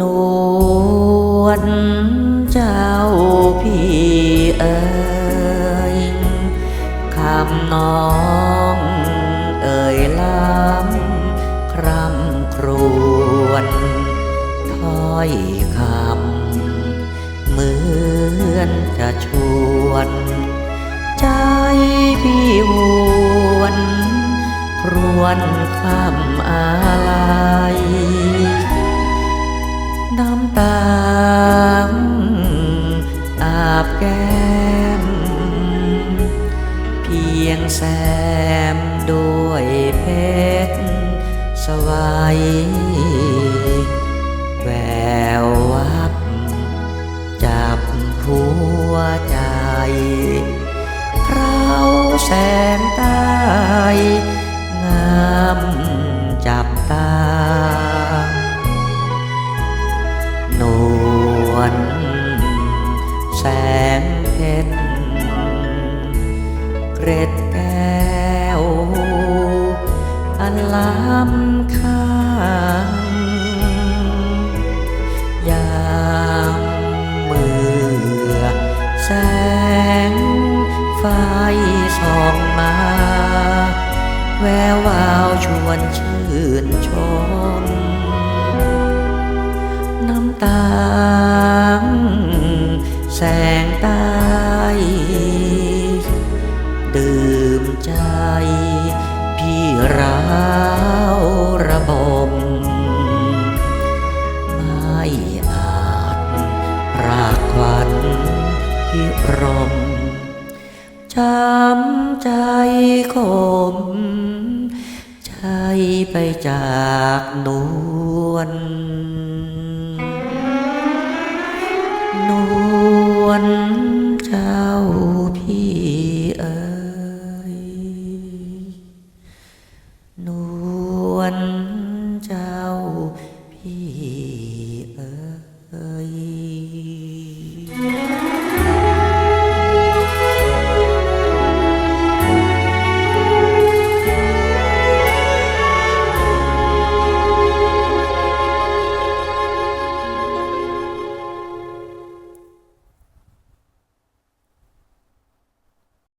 นวลเจ้าพี่เอ๋ยคำน้องเอ่ยล้ำคร่ำครวนถ้อยคำเหมือนจะชวน ใจพี่วน ครวนคำ แก้ม เพียงแซมด้วยเพชรสวายแวววับ จับหัวใจเคราวแสงใต้ เกร็ดแก้ว อันล้ำค่ายามเมื่อแสงไฟส่องมา แวววาวชวนชื่นชม ร้าวระบม ไม่อาจปรากควันพิรมจำใจคม ใจไปจากนวลนวล